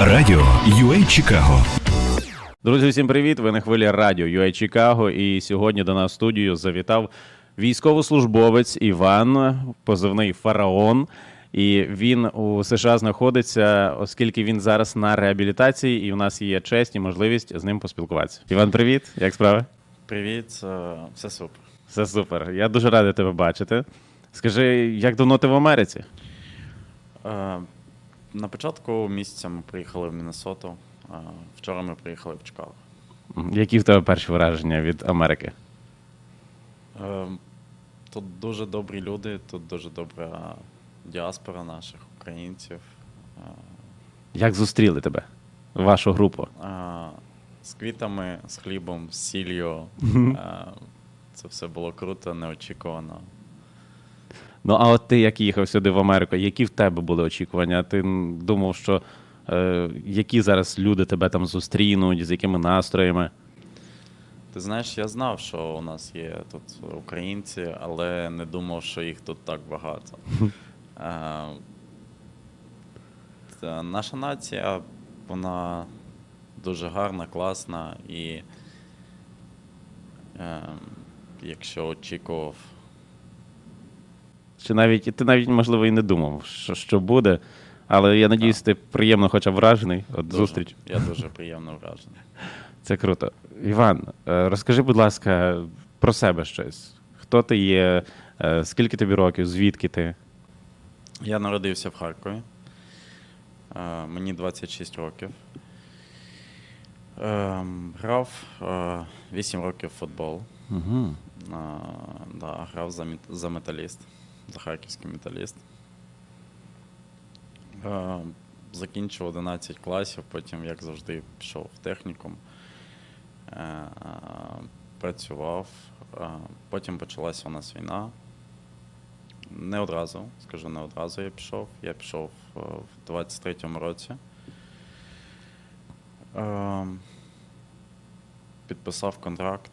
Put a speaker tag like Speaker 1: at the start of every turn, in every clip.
Speaker 1: Радіо UA Чикаго.
Speaker 2: Друзі, всім привіт! Ви на хвилі радіо UA Чикаго. І сьогодні до нас в студію завітав військовослужбовець Іван, позивний Фараон. І він у США знаходиться, оскільки він зараз на реабілітації, і в нас є честь і можливість з ним поспілкуватися. Іван, привіт! Як справи?
Speaker 3: Привіт, е, все супер.
Speaker 2: Все супер. Я дуже радий тебе бачити. Скажи, як давно ти в Америці?
Speaker 3: Е, На початку місяця ми приїхали в Міннесоту. е, Вчора ми приїхали в Чикаго.
Speaker 2: Які в тебе перші враження від Америки?
Speaker 3: Е, Тут дуже добрі люди, тут дуже добра діаспора наших українців.
Speaker 2: Як зустріли тебе? Вашу групу?
Speaker 3: Е, З квітами, з хлібом, з сіллю. Е, Це все було круто, неочікувано.
Speaker 2: Ну, а от ти як їхав сюди в Америку, які в тебе були очікування? Ти думав, що е, які зараз люди тебе там зустрінуть, з якими настроями?
Speaker 3: Ти знаєш, я знав, що у нас є тут українці, але не думав, що їх тут так багато. Е, та Наша нація, вона дуже гарна, класна, і е, якщо очікував,
Speaker 2: Чи навіть ти навіть, можливо, і не думав, що, що буде. Але я надіюсь, ти приємно хоча б вражений. От
Speaker 3: дуже,
Speaker 2: зустріч.
Speaker 3: я дуже приємно вражений.
Speaker 2: Це круто. Іван, е, розкажи, будь ласка, про себе щось. Хто ти є, е, скільки тобі років, звідки ти?
Speaker 3: Я народився в Харкові. Е, Мені 26 років. Ем, Грав е, 8 років в футбол.
Speaker 2: Угу.
Speaker 3: Да, грав за металіст, за харківський металіст. Е, Закінчив 11 класів, потім, як завжди, пішов в технікум. Е, Працював. Е, Потім почалася у нас війна. Не одразу, скажу, не одразу я пішов. Я пішов в 23-му році. Підписав контракт,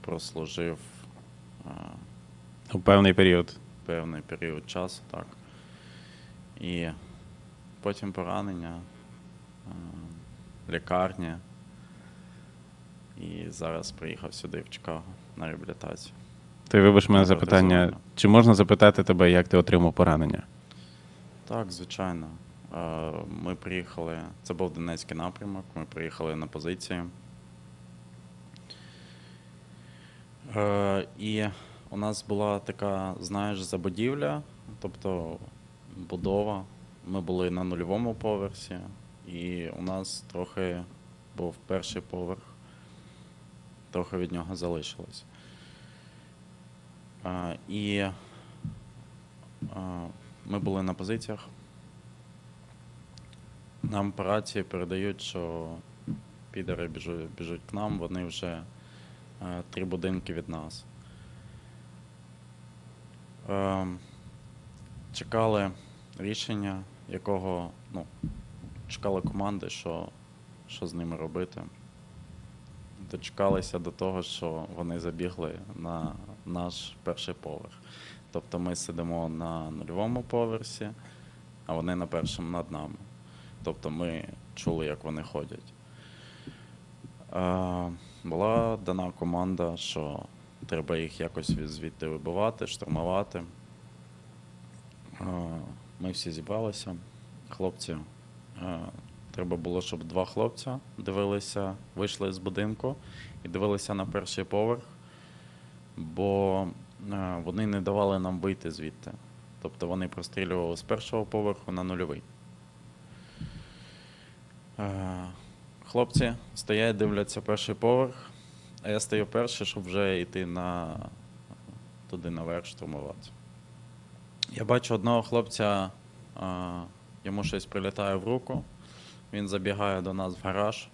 Speaker 3: прослужив
Speaker 2: У певний період.
Speaker 3: певний період часу, так. І потім поранення, лікарня. І зараз приїхав сюди, в Чикаго, на реабілітацію.
Speaker 2: Ти вибач мене запитання, чи можна запитати тебе, як ти отримав поранення?
Speaker 3: Так, звичайно. Ми приїхали, це був Донецький напрямок, ми приїхали на позицію. Е, І у нас була така, знаєш, забудівля, тобто будова. Ми були на нульовому поверсі, і у нас трохи був перший поверх, трохи від нього залишилось. Е, І е, ми були на позиціях. Нам по рації передають, що підери біжуть, біжуть к нам, вони вже три будинки від нас. Е, чекали рішення, якого, ну, чекали команди, що, що з ними робити. Дочекалися до того, що вони забігли на наш перший поверх. Тобто ми сидимо на нульовому поверсі, а вони на першому над нами. Тобто ми чули, як вони ходять. Е, була дана команда, що треба їх якось звідти вибивати, штурмувати. Е, ми всі зібралися. Хлопці, е, треба було, щоб два хлопця дивилися, вийшли з будинку і дивилися на перший поверх, бо вони не давали нам вийти звідти. Тобто вони прострілювали з першого поверху на нульовий. Хлопці стоять, дивляться перший поверх, а я стою перший, щоб вже йти на, туди наверх штурмувати. Я бачу одного хлопця, йому щось прилітає в руку, він забігає до нас в гараж.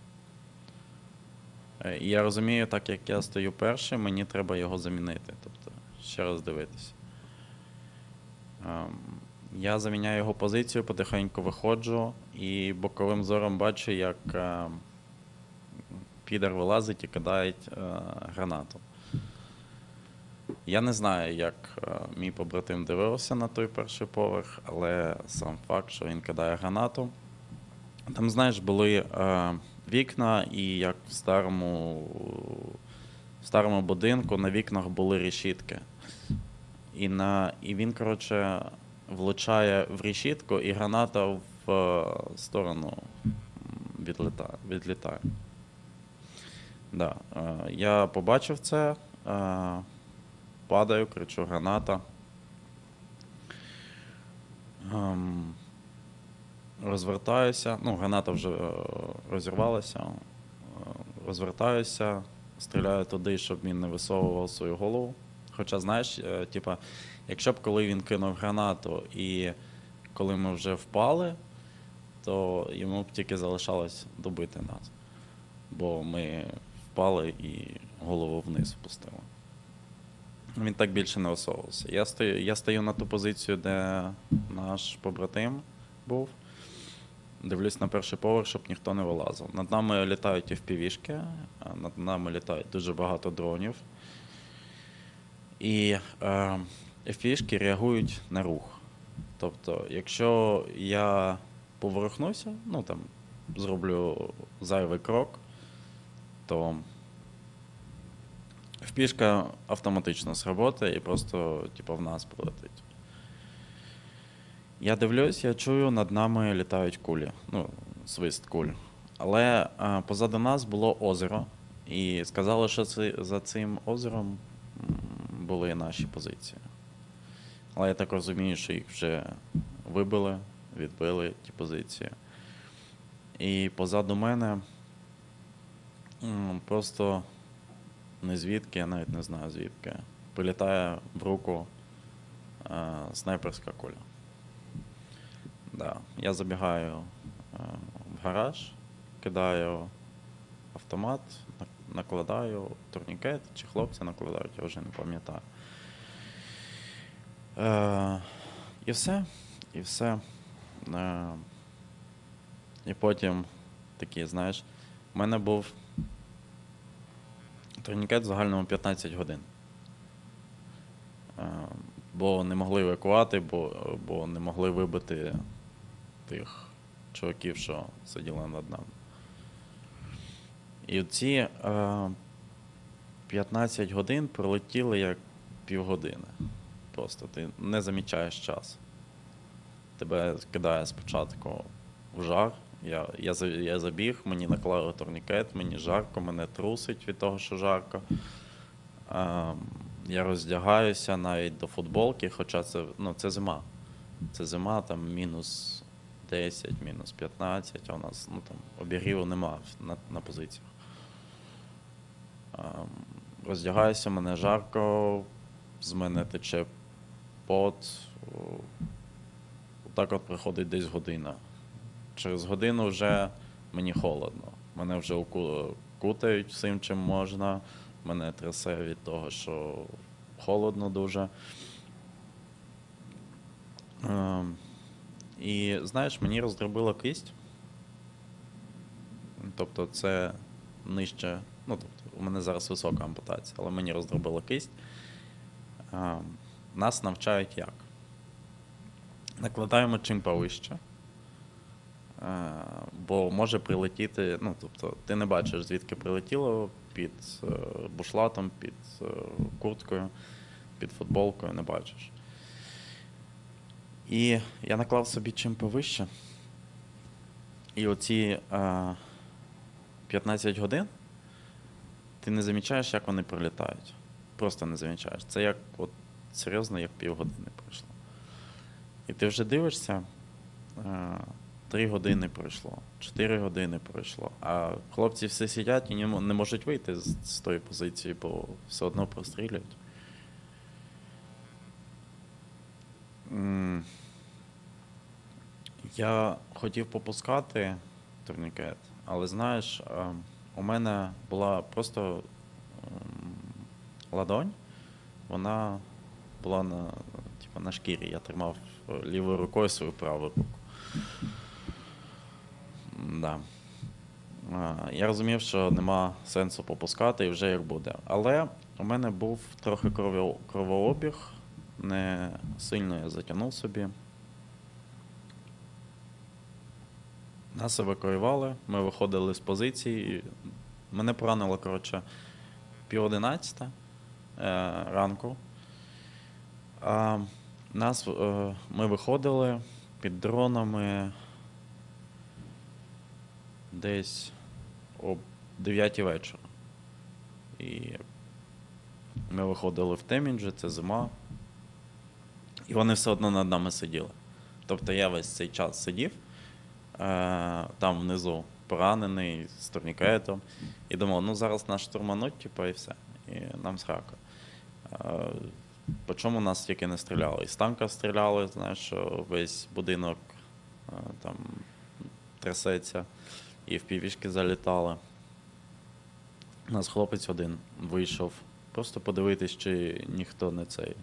Speaker 3: Е, І я розумію, так як я стою перший, мені треба його замінити. Тобто ще раз дивитися. Я заміняю його позицію, потихеньку виходжу і боковим зором бачу, як е, підер вилазить і кидає е, гранату. Я не знаю, як е, мій побратим дивився на той перший поверх, але сам факт, що він кидає гранату. Там, знаєш, були е, вікна, і як в старому, в старому будинку на вікнах були решітки. І, на, і він, коротше, влучає в решітку, і граната в е, сторону відлітає. відлітає. Да. Е, я побачив це, е, падаю, кричу граната. Ем, розвертаюся, ну, граната вже розірвалася. Розвертаюся, стріляю туди, щоб він не висовував свою голову. Хоча, знаєш, типа, якщо б коли він кинув гранату і коли ми вже впали, то йому б тільки залишалось добити нас. Бо ми впали і голову вниз впустили. Він так більше не висовувався. Я стою, я стою на ту позицію, де наш побратим був. Дивлюсь на перший поверх, щоб ніхто не вилазив. Над нами літають а над нами літають дуже багато дронів. І е, FPV-шки реагують на рух. Тобто, якщо я поворухнуся, ну там зроблю зайвий крок, то FPV-шка автоматично сработає і просто типу, в нас полетить. Я дивлюсь, я чую, над нами літають кулі. Ну, свист куль. Але а, позаду нас було озеро, і сказали, що за цим озером були наші позиції. Але я так розумію, що їх вже вибили, відбили ті позиції. І позаду мене просто не звідки, я навіть не знаю звідки, прилітає в руку е, снайперська куля. Да. Я забігаю е, в гараж, кидаю автомат, накладаю турнікет, чи хлопці накладають, я вже не пам'ятаю. Е, і все. І все. Е, і потім такі, знаєш, в мене був турнікет в загальному 15 годин. Е, бо не могли евакувати, бо, бо не могли вибити тих чуваків, що сиділи над нами. І ці е, 15 годин пролетіли як півгодини. Просто ти не замічаєш час. Тебе кидає спочатку в жар. Я, я, я забіг, мені наклали турнікет, мені жарко, мене трусить від того, що жарко. Ем, я роздягаюся навіть до футболки, хоча це, ну, це зима. Це зима, там мінус 10, мінус 15, а у нас ну, там, обігріву нема на, на позиціях. Ем, роздягаюся, мене жарко, з мене тече пот. Так от приходить десь година. Через годину вже мені холодно. Мене вже кутають всім, чим можна. Мене трясе від того, що холодно дуже. Ем, і знаєш, мені роздробило кисть. Тобто це нижче. Ну, тобто, у мене зараз висока ампутація, але мені роздробило кисть. Нас навчають як? Накладаємо чим повище. Е, Бо може прилетіти, ну, тобто, ти не бачиш, звідки прилетіло під е, бушлатом, під е, курткою, під футболкою, не бачиш. І я наклав собі чим повище. І оці е, 15 годин ти не замічаєш, як вони прилітають. Просто не замічаєш. Це як от серйозно, як півгодини пройшло. І ти вже дивишся, е, три години пройшло, чотири години пройшло. А хлопці всі сидять і не можуть вийти з, тої позиції, бо все одно прострілюють. Я хотів попускати турнікет, але знаєш, е, у мене була просто ладонь, вона була на, типу, на шкірі. Я тримав е, лівою рукою свою праву руку. Да. Я розумів, що нема сенсу попускати і вже як буде. Але у мене був трохи кровообіг, не сильно я затягнув собі. Нас евакуювали, ми виходили з позиції. Мене поранило, коротше, пів одинадцята е, ранку. А, нас, е, ми виходили під дронами десь о 9 вечора. І ми виходили в Темінджі, це зима. І вони все одно над нами сиділи. Тобто я весь цей час сидів е, там внизу, поранений з турнікетом, і думав, ну зараз нас штурмануть, типу, і все. І нам срака. Е, по чому нас тільки не стріляли? Із танка стріляли, знаєш, що весь будинок е, там трясеться, і в півішки залітали. У нас хлопець один вийшов, просто подивитись, чи ніхто не цей.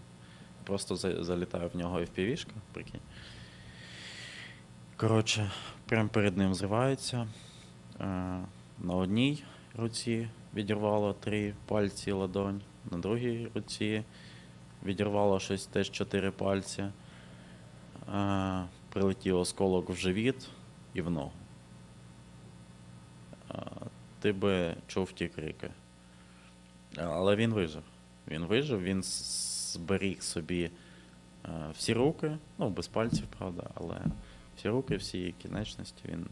Speaker 3: Просто залітає в нього FPV-шка, прикинь. Коротше, прямо перед ним зривається. Е, на одній руці відірвало три пальці ладонь, на другій руці відірвало щось теж чотири пальці. Е, прилетів осколок в живіт і в ногу. Е, ти би чув ті крики. Е, Але він вижив. Він вижив, він зберіг собі е, всі руки, ну, без пальців, правда, але всі руки, всі кінечності, він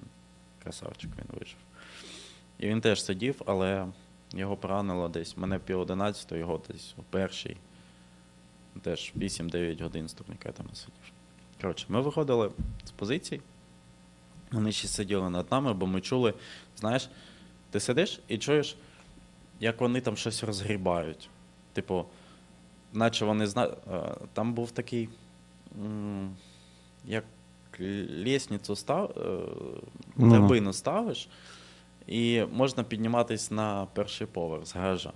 Speaker 3: красавчик, він вижив. І він теж сидів, але його поранило десь. Мене пів одинадцятого, його десь у першій. Теж 8-9 годин з турнікетами сидів. Коротше, ми виходили з позицій. Вони ще сиділи над нами, бо ми чули, знаєш, ти сидиш і чуєш, як вони там щось розгрібають. Типу, наче вони зна... е, Там був такий, як лісницю став, е,
Speaker 2: Ну.
Speaker 3: драбину ставиш, і можна підніматись на перший поверх з гаража.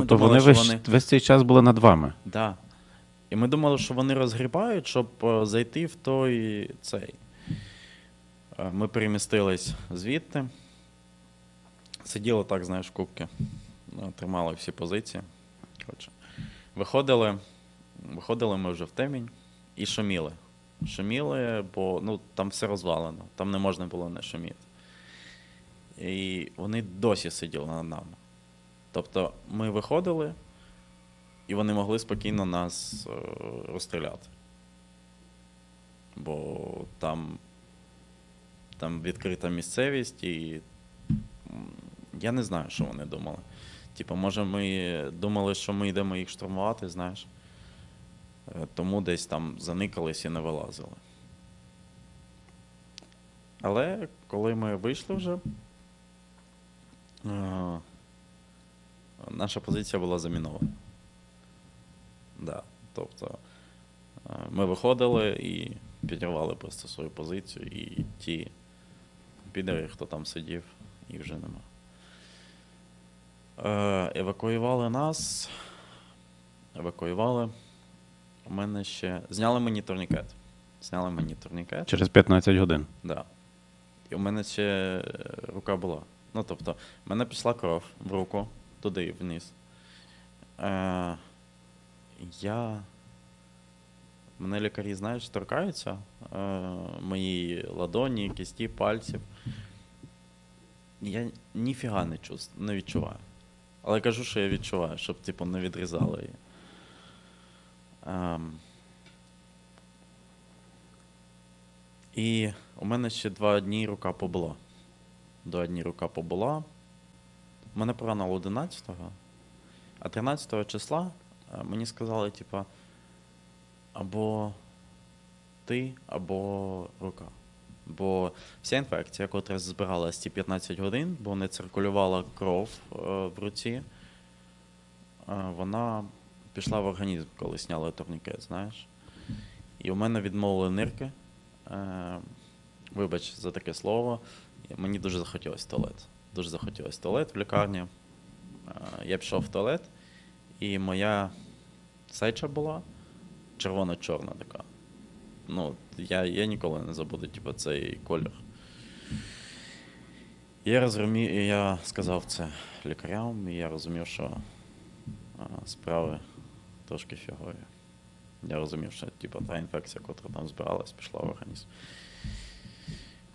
Speaker 2: Тобто
Speaker 3: думали,
Speaker 2: вони весь, весь цей час були над вами.
Speaker 3: Да. І ми думали, що вони розгрібають, щоб е, зайти в той цей. Е, Ми перемістились звідти. Сиділи так, знаєш, кубки. Ну, Тримали всі позиції. Коротше. Виходили, виходили ми вже в темінь і шуміли. Шуміли, бо ну, там все розвалено, там не можна було не шуміти. І вони досі сиділи над нами. Тобто ми виходили, і вони могли спокійно нас е, розстріляти. Бо там, там відкрита місцевість, і я не знаю, що вони думали. Типу, може, ми думали, що ми йдемо їх штурмувати, знаєш. Е, Тому десь там заникались і не вилазили. Але коли ми вийшли вже, е, наша позиція була замінована. Да. Тобто е, ми виходили і підірвали просто свою позицію, і ті підери, хто там сидів, їх вже нема. Е, евакуювали нас. Евакуювали. У мене ще. Зняли мені турнікет. Зняли мені турнікет.
Speaker 2: Через 15 годин.
Speaker 3: Да. І у мене ще е, рука була. Ну, тобто, в мене пішла кров в руку, туди вниз. Е, я. Мене лікарі, знаєш, торкаються е, мої ладоні, кісті, пальців. Я ніфіга не, чувств, не відчуваю. Але кажу, що я відчуваю, щоб, типу, не відрізали її. Ем, І у мене ще два дні рука побула. Два дні рука побула. Мене поранило 11-го, а 13-го числа е, мені сказали, типа, або ти, або рука. Бо вся інфекція, яка збиралась ці 15 годин, бо не циркулювала кров е, в руці, е, вона пішла в організм, коли сняли турнікет, знаєш. І у мене відмовили нирки. Вибач за таке слово. Мені дуже захотілося туалет. Дуже захотілося туалет в лікарні. Е, я пішов в туалет, і моя сеча була червоно-чорна така. Ну, я, я ніколи не забуду типу, цей колір. Я розумів, я сказав це лікарям, і я розумів, що справи трошки фігові. Я розумів, що типу, та інфекція, яка там збиралась, пішла в організм.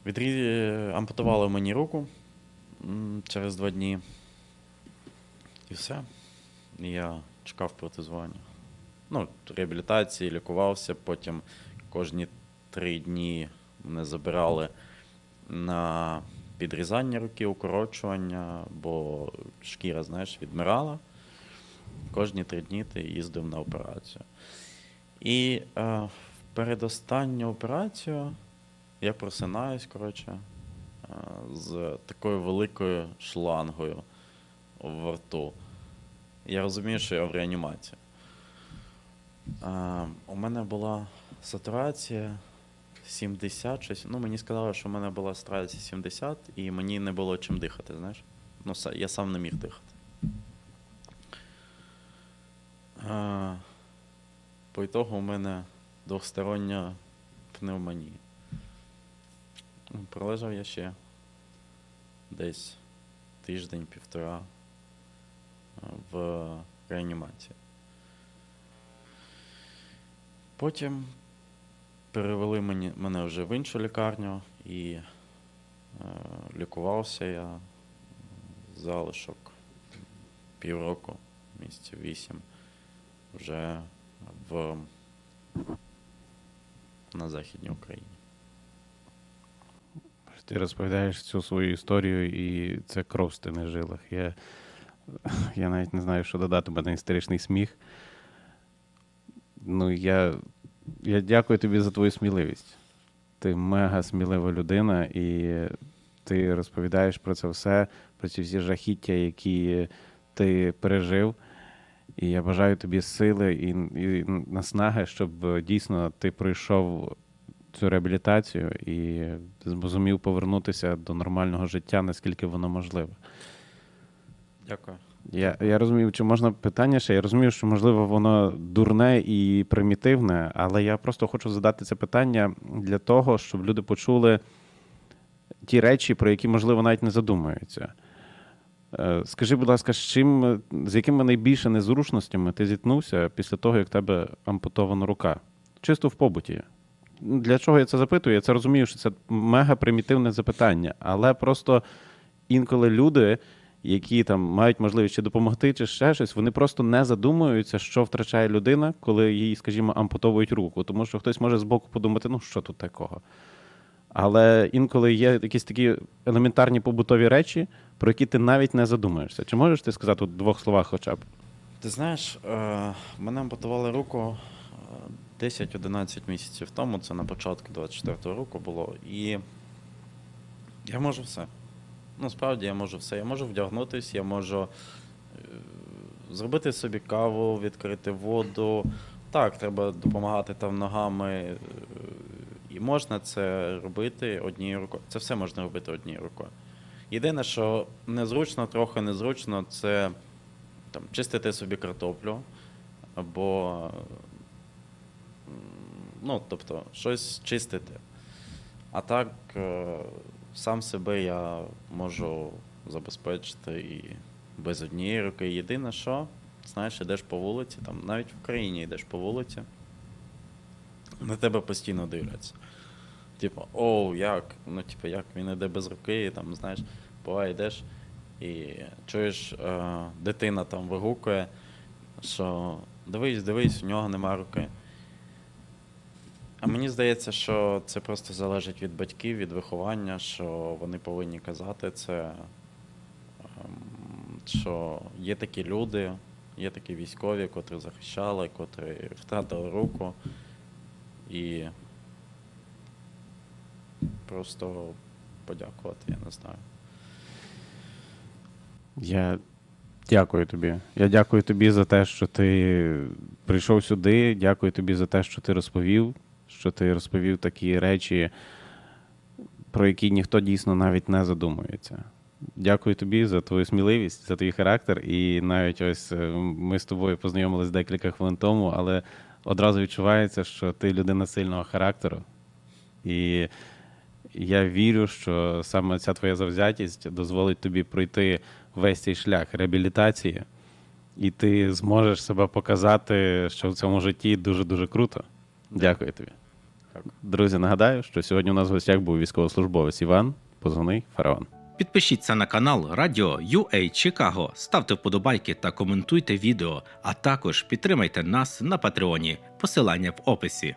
Speaker 3: Відрі... Ампутували мені руку через два дні. І все. Я чекав протезування. Ну, реабілітації, лікувався, потім кожні три дні мене забирали на підрізання руки, укорочування, бо шкіра, знаєш, відмирала. Кожні три дні ти їздив на операцію. І е, в передостанню операцію я просинаюсь, коротше, з такою великою шлангою в рту. Я розумію, що я в реанімації. У мене була сатурація 70 щось. Ну, мені сказали, що в мене була сатурація 70, і мені не було чим дихати, знаєш. Ну, я сам не міг дихати. По ітогу у мене двохстороння пневмонія. Пролежав я ще десь тиждень-півтора е, в реанімації. Потім перевели мені, мене вже в іншу лікарню і е, лікувався я залишок півроку, місяців вісім, вже в, на Західній Україні.
Speaker 2: Ти розповідаєш цю свою історію, і це кров в стини жилах. Я, я навіть не знаю, що додати, мене істеричний сміх. Ну, я, я дякую тобі за твою сміливість. Ти мега смілива людина, і ти розповідаєш про це все, про ці всі жахіття, які ти пережив. І я бажаю тобі сили і, і наснаги, щоб е, дійсно ти пройшов цю реабілітацію і зумів повернутися до нормального життя, наскільки воно можливе.
Speaker 3: Дякую.
Speaker 2: Я, я розумію, чи можна питання ще? Я розумію, що можливо воно дурне і примітивне, але я просто хочу задати це питання для того, щоб люди почули ті речі, про які, можливо, навіть не задумуються. Е, Скажи, будь ласка, з чим, з якими найбільше незручностями ти зіткнувся після того, як тебе ампутована рука? Чисто в побуті. Для чого я це запитую? Я це розумію, що це мега примітивне запитання, але просто інколи люди, які там мають можливість чи допомогти, чи ще щось, вони просто не задумуються, що втрачає людина, коли їй, скажімо, ампутовують руку. Тому що хтось може збоку подумати, ну що тут такого. Але інколи є якісь такі елементарні побутові речі, про які ти навіть не задумуєшся. Чи можеш ти сказати у двох словах хоча б?
Speaker 3: Ти знаєш, е, мене ампутували руку е, 10-11 місяців тому, це на початку 24-го року було. І я можу все. Ну, справді я можу все. Я можу вдягнутися, я можу е, зробити собі каву, відкрити воду. Так, треба допомагати там ногами. е, І можна це робити однією рукою. Це все можна робити однією рукою. Єдине, що незручно, трохи незручно, це там, чистити собі картоплю, або ну, тобто, щось чистити. А так, е, сам себе я можу забезпечити і без однієї руки. Єдине, що, знаєш, йдеш по вулиці, там, навіть в Україні йдеш по вулиці, на тебе постійно дивляться. Типу, оу, як? Ну, типу, як він іде без руки, і там, знаєш, буває, йдеш і чуєш, е, дитина там вигукує, що дивись, дивись, у нього нема руки. А мені здається, що це просто залежить від батьків, від виховання, що вони повинні казати це, ем, що є такі люди, є такі військові, котрі захищали, котрі втратили руку. І просто подякувати, я не знаю.
Speaker 2: Я дякую тобі. Я дякую тобі за те, що ти прийшов сюди. Дякую тобі за те, що ти розповів, що ти розповів такі речі, про які ніхто дійсно навіть не задумується. Дякую тобі за твою сміливість, за твій характер. І навіть ось е, ми з тобою познайомились декілька хвилин тому, але одразу відчувається, що ти людина сильного характеру. І я вірю, що саме ця твоя завзятість дозволить тобі пройти весь цей шлях реабілітації, і ти зможеш себе показати, що в цьому житті дуже-дуже круто. Дякую тобі. Друзі, нагадаю, що сьогодні у нас в гостях був військовослужбовець Іван, позивний фараон.
Speaker 4: Підпишіться на канал Радіо UA Чикаго, ставте вподобайки та коментуйте відео, а також підтримайте нас на Патреоні. Посилання в описі.